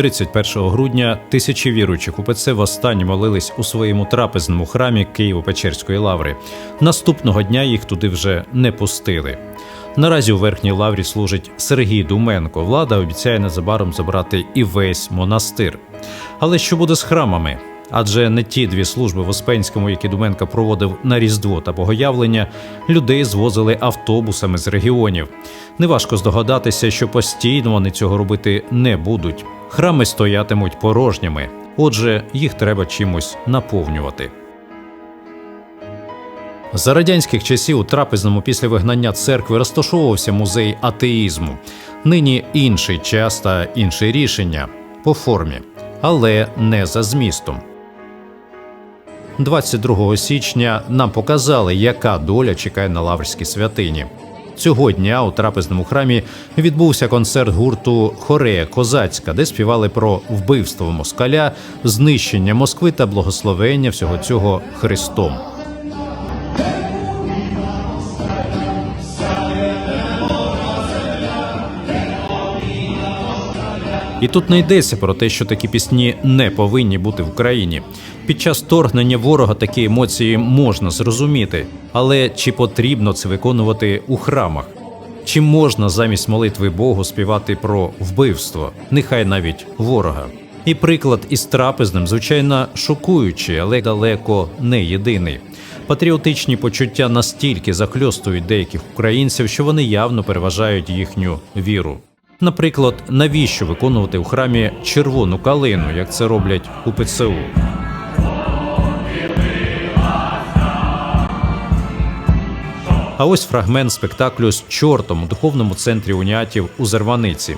31 грудня тисячі віруючих УПЦ востаннє молились у своєму трапезному храмі Києво-Печерської лаври. Наступного дня їх туди вже не пустили. Наразі у верхній лаврі служить Сергій Думенко. Влада обіцяє незабаром забрати і весь монастир. Але що буде з храмами? Адже не ті дві служби в Успенському, які Думенко проводив на Різдво та Богоявлення, людей звозили автобусами з регіонів. Неважко здогадатися, що постійно вони цього робити не будуть. Храми стоятимуть порожніми, отже, їх треба чимось наповнювати. За радянських часів у трапезному після вигнання церкви розташовувався музей атеїзму. Нині інший час та інші рішення по формі, але не за змістом. 22 січня нам показали, яка доля чекає на лаврській святині. Цього дня у трапезному храмі відбувся концерт гурту Хорея Козацька, де співали про вбивство москаля, знищення Москви та благословення всього цього Христом. І тут не йдеться про те, що такі пісні не повинні бути в Україні. Під час торгнення ворога такі емоції можна зрозуміти, але чи потрібно це виконувати у храмах? Чи можна замість молитви Богу співати про вбивство, нехай навіть ворога? І приклад із трапезним, звичайно, шокуючий, але далеко не єдиний. Патріотичні почуття настільки захльостують деяких українців, що вони явно переважають їхню віру. Наприклад, навіщо виконувати у храмі червону калину, як це роблять у ПЦУ? А ось фрагмент спектаклю з чортом у духовному центрі уніатів у Зерваниці.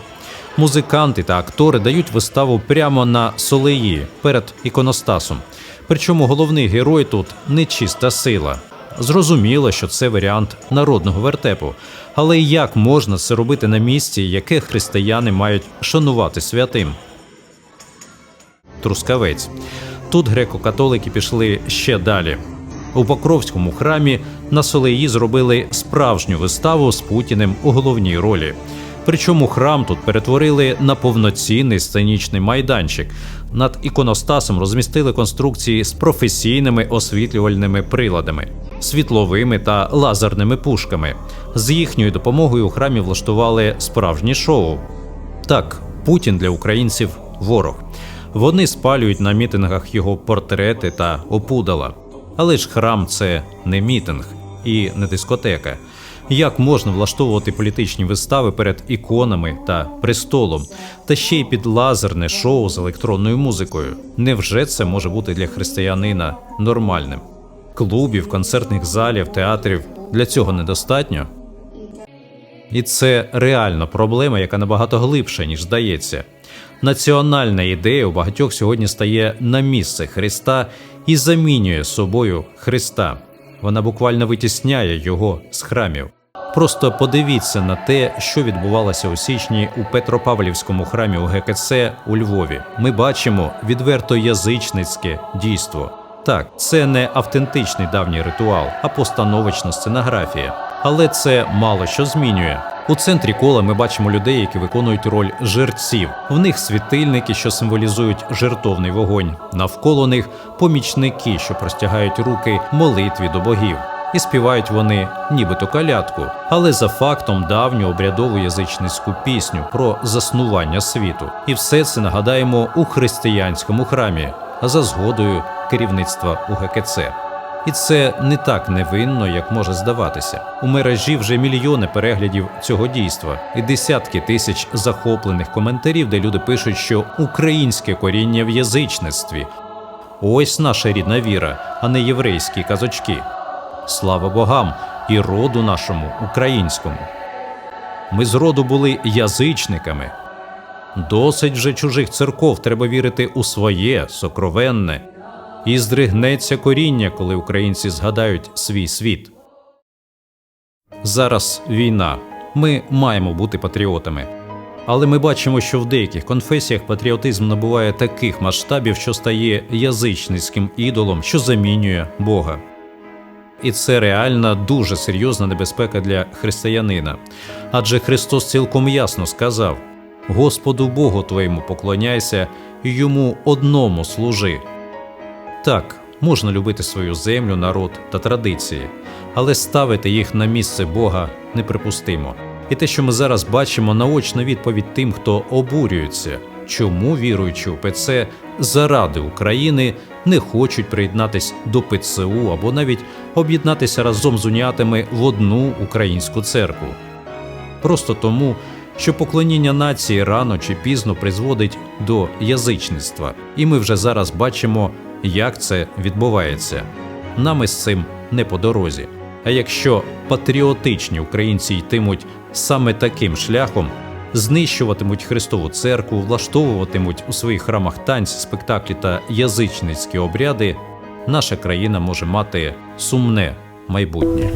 Музиканти та актори дають виставу прямо на солеї перед іконостасом. Причому головний герой тут нечиста сила. Зрозуміло, що це варіант народного вертепу. Але як можна це робити на місці, яке християни мають шанувати святим? Трускавець. Тут греко-католики пішли ще далі. У Покровському храмі на Солеї зробили справжню виставу з Путіним у головній ролі. Причому храм тут перетворили на повноцінний сценічний майданчик. Над іконостасом розмістили конструкції з професійними освітлювальними приладами, світловими та лазерними пушками. З їхньою допомогою у храмі влаштували справжнє шоу. Так, Путін для українців ворог. Вони спалюють на мітингах його портрети та опудала. Але ж храм це не мітинг і не дискотека. Як можна влаштовувати політичні вистави перед іконами та престолом, та ще й під лазерне шоу з електронною музикою? Невже це може бути для християнина нормальним? Клубів, концертних залів, театрів для цього недостатньо? І це реальна проблема, яка набагато глибша, ніж здається. Національна ідея у багатьох сьогодні стає на місце Христа і замінює собою Христа. Вона буквально витісняє його з храмів. Просто подивіться на те, що відбувалося у січні у Петропавлівському храмі у ГКЦ у Львові. Ми бачимо відверто язичницьке дійство. Так, це не автентичний давній ритуал, а постановочна сценографія. Але це мало що змінює. У центрі кола ми бачимо людей, які виконують роль жерців. В них світильники, що символізують жертовний вогонь. Навколо них помічники, що простягають руки молитві до богів. І співають вони нібито калятку, але за фактом давню обрядову язичницьку пісню про заснування світу. І все це нагадаємо у християнському храмі за згодою керівництва УГКЦ. І це не так невинно, як може здаватися. У мережі вже мільйони переглядів цього дійства і десятки тисяч захоплених коментарів, де люди пишуть, що українське коріння в язичництві. Ось наша рідна віра, а не єврейські казочки. Слава богам і роду нашому українському. Ми з роду були язичниками. Досить вже чужих церков треба вірити у своє сокровенне, і здригнеться коріння, коли українці згадають свій світ. Зараз війна. Ми маємо бути патріотами. Але ми бачимо, що в деяких конфесіях патріотизм набуває таких масштабів, що стає язичницьким ідолом, що замінює Бога. І це реальна дуже серйозна небезпека для християнина. Адже Христос цілком ясно сказав: Господу Богу твоєму поклоняйся і йому одному служи. Так, можна любити свою землю, народ та традиції, але ставити їх на місце Бога неприпустимо. І те, що ми зараз бачимо, наочна відповідь тим, хто обурюється, чому віруючи у ПЦ заради України не хочуть приєднатись до ПЦУ або навіть об'єднатися разом з унятами в одну українську церкву. Просто тому, що поклоніння нації рано чи пізно призводить до язичництва, і ми вже зараз бачимо, як це відбувається. Нам із цим не по дорозі. А якщо патріотичні українці йтимуть саме таким шляхом, знищуватимуть Христову церкву, влаштовуватимуть у своїх храмах танці, спектаклі та язичницькі обряди, наша країна може мати сумне майбутнє.